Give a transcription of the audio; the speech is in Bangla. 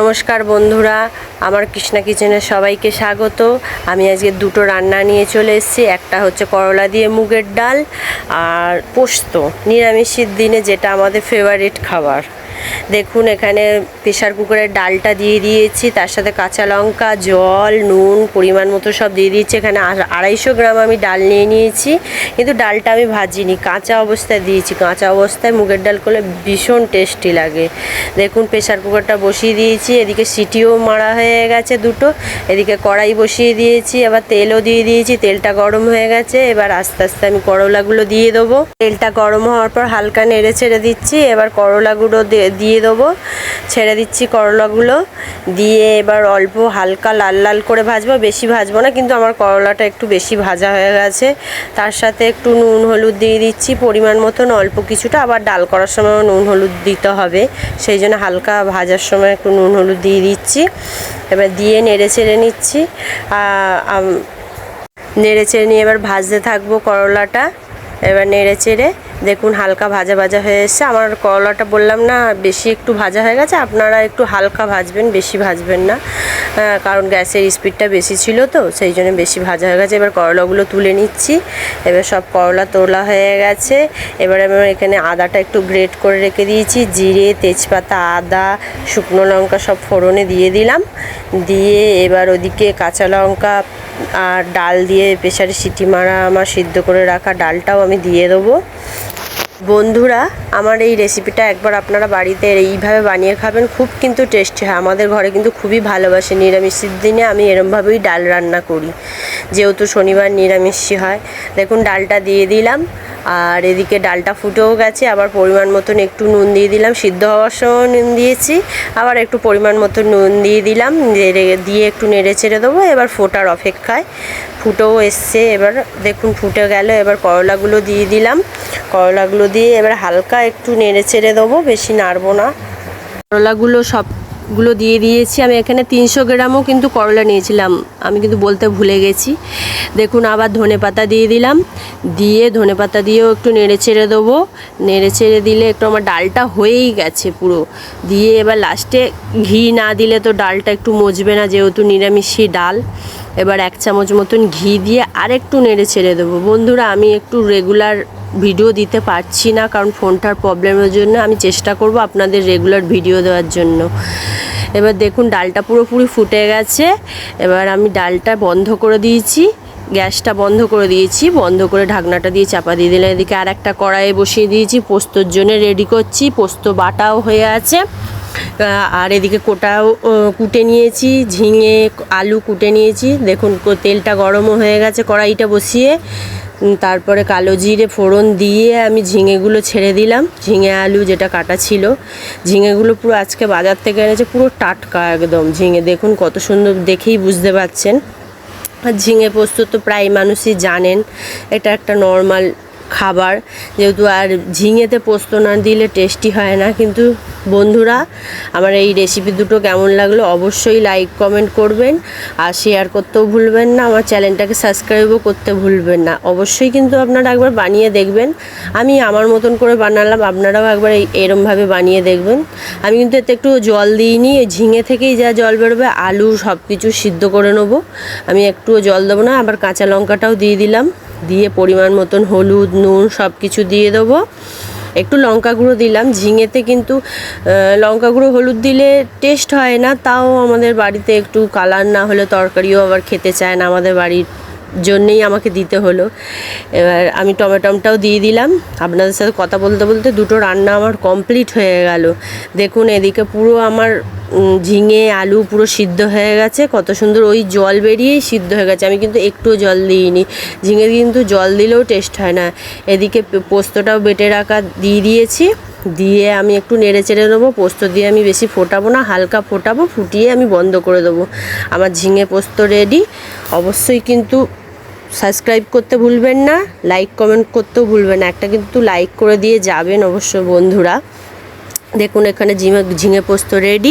নমস্কার বন্ধুরা, আমার কৃষ্ণা কিচেনে সবাইকে স্বাগত। আমি আজকে দুটো রান্না নিয়ে চলে এসেছি, একটা হচ্ছে করলা দিয়ে মুগের ডাল আর পোস্ত, নিরামিষের দিনে যেটা আমাদের ফেভারিট খাবার। দেখুন, এখানে প্রেশার কুকারের ডালটা দিয়ে দিয়েছি, তার সাথে কাঁচা লঙ্কা, জল, নুন, পরিমাণ মতো সব দিয়ে দিয়েছি। এখানে আড়াইশো গ্রাম আমি ডাল নিয়ে নিয়েছি, কিন্তু ডালটা আমি ভাজিনি। কাঁচা অবস্থায় দিয়েছি, কাঁচা অবস্থায় মুগের ডাল করলে ভীষণ টেস্টি লাগে। দেখুন প্রেশার কুকারটা বসিয়ে দিয়েছি। এদিকে সিটিও মারা হয়ে গেছে দুটো, এদিকে কড়াই বসিয়ে দিয়েছি, এবার তেলও দিয়ে দিয়েছি, তেলটা গরম হয়ে গেছে, এবার আস্তে আস্তে আমি করলাগুলো দিয়ে দেবো। তেলটা গরম হওয়ার পর হালকা নেড়ে ছেড়ে দিচ্ছি, এবার করলাগুলো দিয়ে দেবো। ছেড়ে দিচ্ছি করলাগুলো, দিয়ে এবার অল্প হালকা লাল লাল করে ভাজবো, বেশি ভাজবো না, কিন্তু আমার করলাটা একটু বেশি ভাজা হয়ে গেছে। তার সাথে একটু নুন হলুদ দিয়ে দিচ্ছি, পরিমাণ মতন অল্প কিছুটা, আবার ডাল করার সময় নুন হলুদ দিতে হবে, সেই জন্য হালকা ভাজার সময় একটু নুন হলুদ দিয়ে দিচ্ছি। এবার দিয়ে নেড়ে ছেড়ে নিচ্ছি। নেড়ে চেড়ে নিয়ে এবার ভাজতে থাকব করলাটা। এবার নেড়ে চেড়ে দেখুন, হালকা ভাজা ভাজা হয়ে এসছে। আমার করলাটা বললাম না, বেশি একটু ভাজা হয়ে গেছে। আপনারা একটু হালকা ভাজবেন, বেশি ভাজবেন না। কারণ গ্যাসের স্পিডটা বেশি ছিল তো, সেই জন্য বেশি ভাজা হয়ে গেছে। এবার করলাগুলো তুলে নিচ্ছি। এবার সব করলা তোলা হয়ে গেছে। এবার আমি এখানে আদাটা একটু গ্রেট করে রেখে দিয়েছি। জিরে, তেজপাতা, আদা, শুকনো লঙ্কা সব ফোড়নে দিয়ে দিলাম। দিয়ে এবার ওদিকে কাঁচা লঙ্কা আর ডাল দিয়ে প্রেশারে সিটি মারা আমার সিদ্ধ করে রাখা ডালটাও আমি দিয়ে দেবো। বন্ধুরা, আমার এই রেসিপিটা একবার আপনারা বাড়িতে এইভাবে বানিয়ে খাবেন, খুব কিন্তু টেস্টি হয়। আমাদের ঘরে কিন্তু খুবই ভালোবাসে নিরামিষের দিনে, আমি এরমভাবেই ডাল রান্না করি। যেহেতু শনিবার নিরামিষই হয়, দেখুন ডালটা দিয়ে দিলাম। আর এদিকে ডালটা ফুটেও গেছে, আবার পরিমাণ মতন একটু নুন দিয়ে দিলাম। সিদ্ধ হওয়ার সময় নুন দিয়েছি, আবার একটু পরিমাণ মতো নুন দিয়ে দিলাম দিয়ে একটু নেড়ে চেড়ে দেবো, এবার ফোটার অপেক্ষায়। ফুটেও এসছে, এবার দেখুন ফুটে গেল, এবার করলাগুলো দিয়ে দিলাম। করলাগুলো দিয়ে এবার হালকা একটু নেড়ে চেড়ে দেবো, বেশি নাড়বো না। করলাগুলো সবগুলো দিয়ে দিয়েছি। আমি এখানে তিনশো গ্রামও কিন্তু করলা নিয়েছিলাম। আমি কিন্তু বলতে ভুলে গেছি। দেখুন, আবার ধনে পাতা দিয়ে দিলাম। দিয়ে ধনে পাতা দিয়েও একটু নেড়ে চেড়ে দেবো। নেড়ে চেড়ে দিলে একটু আমার ডালটা হয়েই গেছে পুরো। দিয়ে এবার লাস্টে ঘি না দিলে তো ডালটা একটু মজবে না, যেহেতু নিরামিষই ডাল। এবার এক চামচ মতন ঘি দিয়ে আরেকটু নেড়ে ছেড়ে দেবো। বন্ধুরা, আমি একটু রেগুলার ভিডিও দিতে পারছি না, কারণ ফোনটার প্রবলেমের জন্য আমি চেষ্টা করব আপনাদের রেগুলার ভিডিও দেওয়ার জন্য। এবার দেখুন, ডালটা পুরোপুরি ফুটে গেছে। এবার আমি ডালটা বন্ধ করে দিয়েছি, গ্যাসটা বন্ধ করে দিয়েছি, বন্ধ করে ঢাকনাটা দিয়ে চাপা দিয়ে দিলাম। এদিকে আর একটা কড়াইয়ে বসিয়ে দিয়েছি, পোস্তর জন্য রেডি করছি, পোস্ত বাটাও হয়ে আছে। আর এদিকে কোটাও কুটে নিয়েছি, ঝিঙে, আলু কুটে নিয়েছি। দেখুন তেলটা গরমও হয়ে গেছে কড়াইটা বসিয়ে। তারপরে কালো জিরে ফোড়ন দিয়ে আমি ঝিঙেগুলো ছেড়ে দিলাম। ঝিঙে, আলু যেটা কাটা ছিল। ঝিঙেগুলো পুরো আজকে বাজার থেকে এনেছে, পুরো টাটকা একদম ঝিঙে। দেখুন, কত সুন্দর দেখেই বুঝতে পারছেন আর ঝিঙে পোস্ত তো প্রায় মানুষই জানেন, এটা একটা নর্মাল খাবার। যেহেতু আর ঝিঙেতে পোস্ত না দিলে টেস্টি হয় না, কিন্তু বন্ধুরা, আমার এই রেসিপি দুটো কেমন লাগল অবশ্যই লাইক কমেন্ট করবেন আর শেয়ার করতেও ভুলবেন না, আমার চ্যানেলটাকে সাবস্ক্রাইবও করতে ভুলবেন না। অবশ্যই কিন্তু আপনারা একবার বানিয়ে দেখবেন। আমি আমার মতন করে বানালাম, আপনারাও একবার এই, এরমভাবে বানিয়ে দেখবেন। আমি কিন্তু এতে একটু জল দিইনি ঝিঙে থেকেই যা জল বেরোবে, আলু সব কিছু সিদ্ধ করে নেব। আমি একটুও জল দেবো না, আবার কাঁচা লঙ্কাটাও দিয়ে দিলাম। দিয়ে পরিমাণ মতন হলুদ, নুন সব কিছু দিয়ে দেবো। একটু লঙ্কা গুঁড়ো দিলাম। ঝিঙেতে কিন্তু লঙ্কা গুঁড়ো হলুদ দিলে টেস্ট হয় না, তাও আমাদের বাড়িতে একটু কালার না হলে তরকারিও আবার খেতে চায় না। আমাদের বাড়ির জন্যেই আমাকে দিতে হলো। এবার আমি টমেটমটাও দিয়ে দিলাম। আপনাদের সাথে কথা বলতে বলতে দুটো রান্না আমার কমপ্লিট হয়ে গেল। দেখুন, এদিকে পুরো আমার ঝিঙে, আলু পুরো সিদ্ধ হয়ে গেছে। কত সুন্দর ওই জল বেরিয়েই সিদ্ধ হয়ে গেছে। আমি কিন্তু একটুও জল দিইনি। ঝিঙে কিন্তু জল দিলেও টেস্ট হয় না। এদিকে পোস্তটাও বেটে রাখা দিয়ে দিয়েছি। দিয়ে আমি একটু নেড়ে চেড়ে নেব। পোস্ত দিয়ে আমি বেশি ফোটাবো না, হালকা ফোটাবো, ফুটিয়ে আমি বন্ধ করে দেবো। আমার ঝিঙে পোস্ত রেডি অবশ্যই কিন্তু সাবস্ক্রাইব করতে ভুলবেন না লাইক কমেন্ট করতেও ভুলবেন না। একটা কিন্তু লাইক করে দিয়ে যাবেন অবশ্য বন্ধুরা। দেখুন এখানে ঝিঙে ঝিঙে পোস্ত রেডি